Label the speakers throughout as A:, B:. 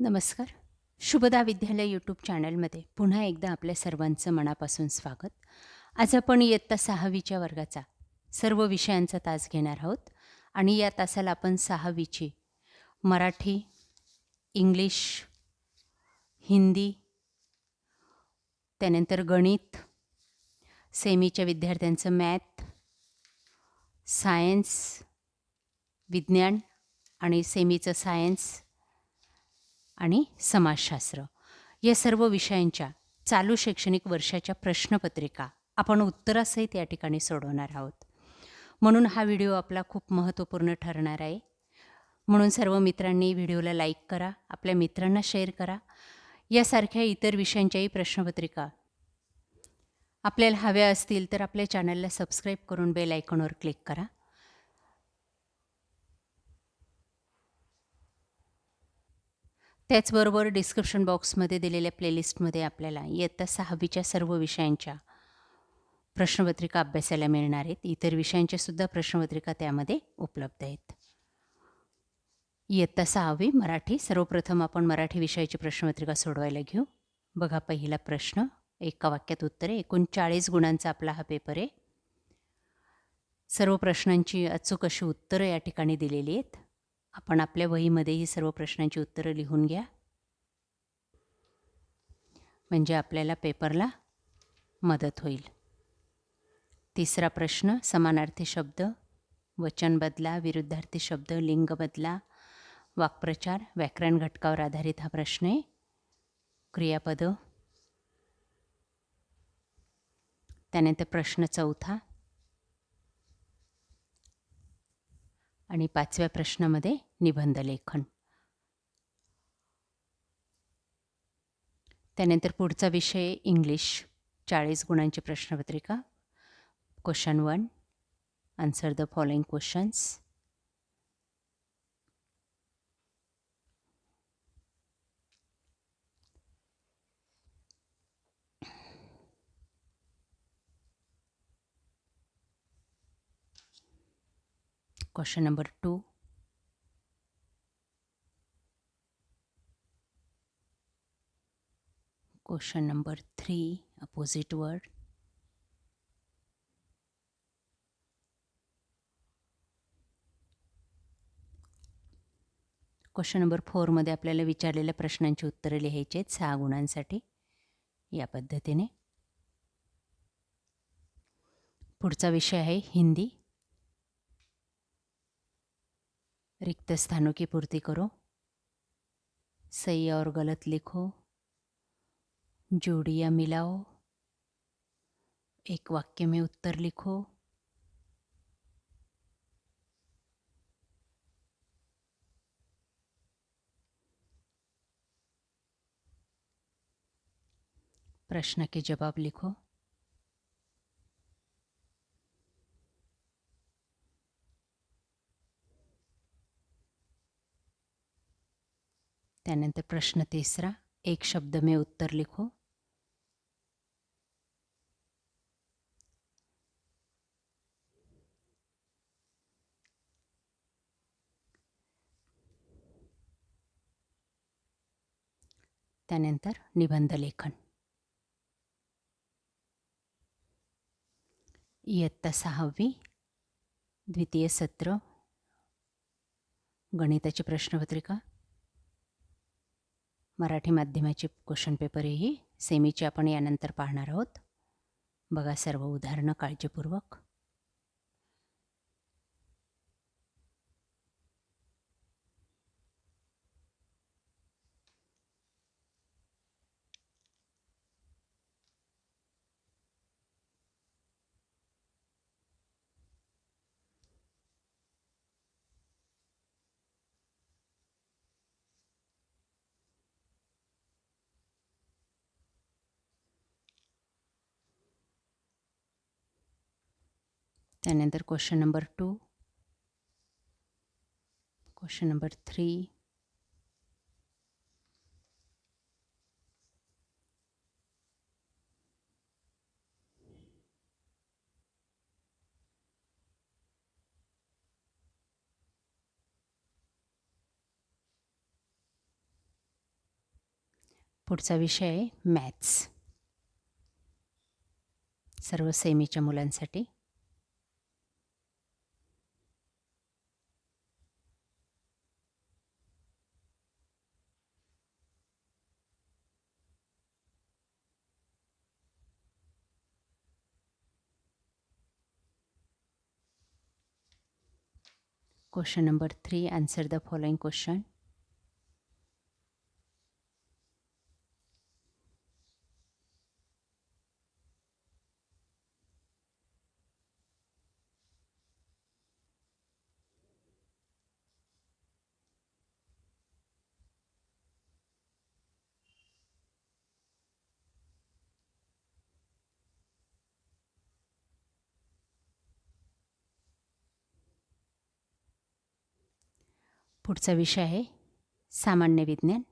A: नमस्कार. शुभदा विद्यालय यूट्यूब चॅनलमध्ये पुन्हा एकदा आपल्या सर्वांचं मनापासून स्वागत. आज आपण इयत्ता सहावीच्या वर्गाचा सर्व विषयांचा तास घेणार आहोत आणि या तासाला आपण सहावीची मराठी इंग्लिश हिंदी त्यानंतर गणित सेमीच्या विद्यार्थ्यांचं मॅथ सायन्स विज्ञान आणि सेमीचं सायन्स आणि समाजशास्त्र. या सर्व विषयांच्या चालू शैक्षणिक वर्षाच्या प्रश्नपत्रिका आपण उत्तरासहित या ठिकाणी सोडवणार आहोत. म्हणून हा व्हिडिओ आपला खूप महत्त्वपूर्ण ठरणार आहे. म्हणून सर्व मित्रांनी व्हिडिओला लाईक करा आपल्या मित्रांना शेअर करा. यासारख्या इतर विषयांच्याही प्रश्नपत्रिका आपल्याला हव्या असतील तर आपल्या चॅनलला सबस्क्राईब करून बेल आयकॉनवर क्लिक करा. त्याचबरोबर डिस्क्रिप्शन बॉक्समध्ये दिलेल्या प्लेलिस्टमध्ये आपल्याला इयत्ता सहावीच्या सर्व विषयांच्या प्रश्नपत्रिका अभ्यासाला मिळणार आहेत. इतर विषयांच्या सुद्धा प्रश्नपत्रिका त्यामध्ये उपलब्ध आहेत. इयत्ता सहावी मराठी. सर्वप्रथम आपण मराठी विषयाची प्रश्नपत्रिका सोडवायला घेऊ. बघा पहिला प्रश्न. एका वाक्यात उत्तरे एकूण चाळीस गुणांचा आपला हा पेपर आहे. सर्व प्रश्नांची अचूक अशी उत्तरं या ठिकाणी दिलेली आहेत. आपण आपल्या वहीमध्ये ही सर्व प्रश्नांची उत्तरं लिहून घ्या. म्हणजे आपल्याला पेपरला मदत होईल. तिसरा प्रश्न समानार्थी शब्द वचन बदला विरुद्धार्थी शब्द लिंग बदला वाक्प्रचार व्याकरण घटकावर आधारित हा प्रश्न आहे. क्रियापद. त्यानंतर प्रश्न चौथा आणि पाचव्या प्रश्नामध्ये निबंध लेखन. त्यानंतर पुढचा विषय इंग्लिश चाळीस गुणांची प्रश्नपत्रिका. Question one answer the following questions question number two. Question number three opposite word. Question number फोरमध्ये आपल्याला विचारलेल्या प्रश्नांची उत्तरं लिहायची आहेत सहा गुणांसाठी. या पद्धतीने. पुढचा विषय आहे हिंदी. रिक्त स्थानों की पूर्ति करो। सही और गलत लिखो। जोड़ियाँ मिलाओ। एक वाक्य में उत्तर लिखो। प्रश्न के जवाब लिखो। त्यानंतर प्रश्न तिसरा. एक शब्द में उत्तर लिखो. त्यानंतर निबंध लेखन. इयत्ता सहावी द्वितीय सत्र गणिताची प्रश्नपत्रिका. मराठी माध्यमाचे क्वेश्चन पेपरही सेमीची आपण यानंतर पाहणार आहोत. बघा सर्व उदाहरणं काळजीपूर्वक. त्यानंतर question number two question number three पुढचा विषय आहे मॅथ्स सर्व सेमीच्या मुलांसाठी. Question number three answer the following question. पुढचा विषय आहे सामान्य विज्ञान.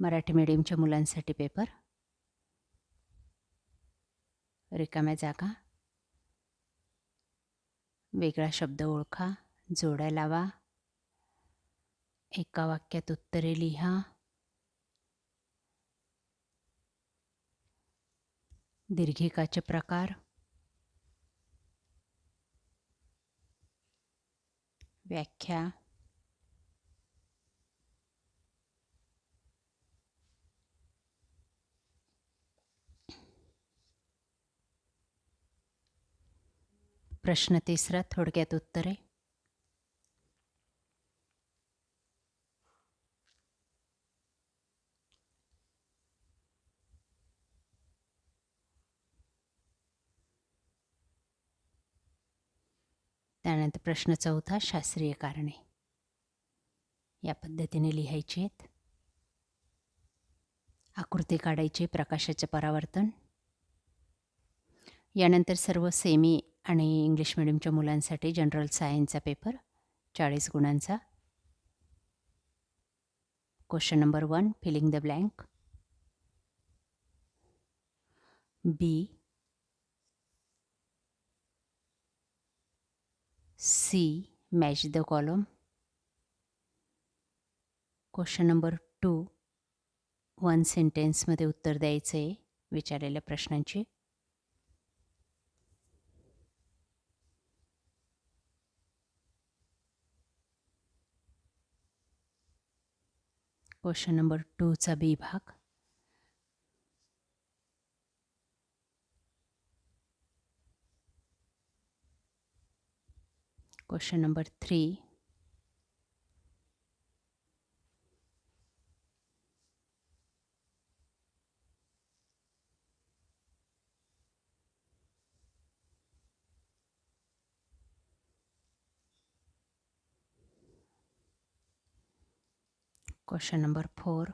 A: मराठी मीडियमच्या मुलांसाठी पेपर रिकाम्या जागा. वेगळा शब्द ओळखा जोड्या लावा. एका वाक्यात उत्तरे लिहा. दीर्घिकाचे प्रकार. व्याख्या प्रश्न तिसरा थोडक्यात उत्तरे त्यानंतर प्रश्न चौथा शास्त्रीय कारणे. या पद्धतीने लिहायची आहेत. आकृती काढायची प्रकाशाचे परावर्तन. यानंतर सर्व सेमी आणि इंग्लिश मिडियमच्या मुलांसाठी जनरल सायन्सचा पेपर चाळीस गुणांचा. Question number one filling the blank B C match the column question number two one सेंटेन्समध्ये उत्तर द्यायचं आहे विचारलेल्या प्रश्नांची. क्वेश्चन नंबर टूचा बी भाग. Question number three question number four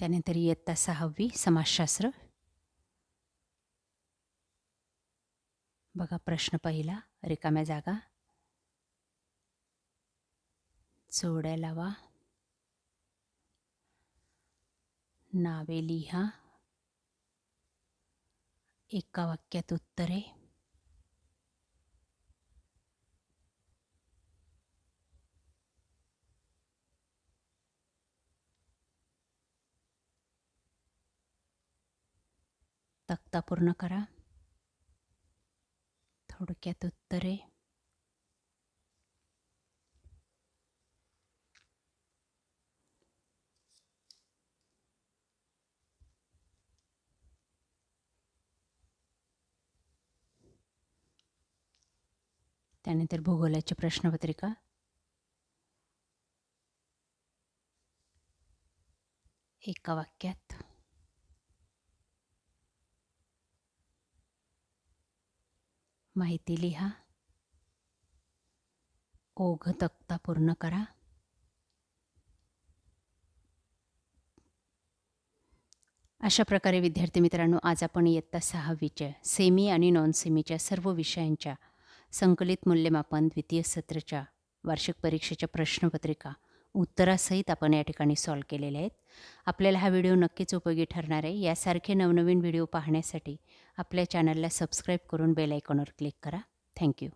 A: त्यानंतर इयत्ता सहावी समाजशास्त्र. बघा प्रश्न पहिला रिकाम्या जागा. जोड्या लावा. नावे लिहा. एका वाक्यात उत्तरे. तक्ता पूर्ण करा. थोडक्यात उत्तरे. त्यानंतर भूगोलाची प्रश्नपत्रिका. एका वाक्यात. माहिती लिहा. ओघ तक्ता पूर्ण करा. अशा प्रकारे विद्यार्थी मित्रांनो आज आपण इयत्ता सहावीच्या सेमी आणि नॉन सेमीच्या सर्व विषयांच्या संकलित मूल्यमापन द्वितीय सत्राच्या वार्षिक परीक्षेच्या प्रश्नपत्रिका उत्तरासहित आपण या ठिकाणी सॉल्व केलेले आहेत. आपल्याला हा व्हिडिओ नक्कीच उपयोगी ठरणार आहे. यासारखे नवनवीन व्हिडिओ पाहण्यासाठी आपल्या चॅनलला सबस्क्राईब करून बेल आयकॉनवर क्लिक करा. थँक्यू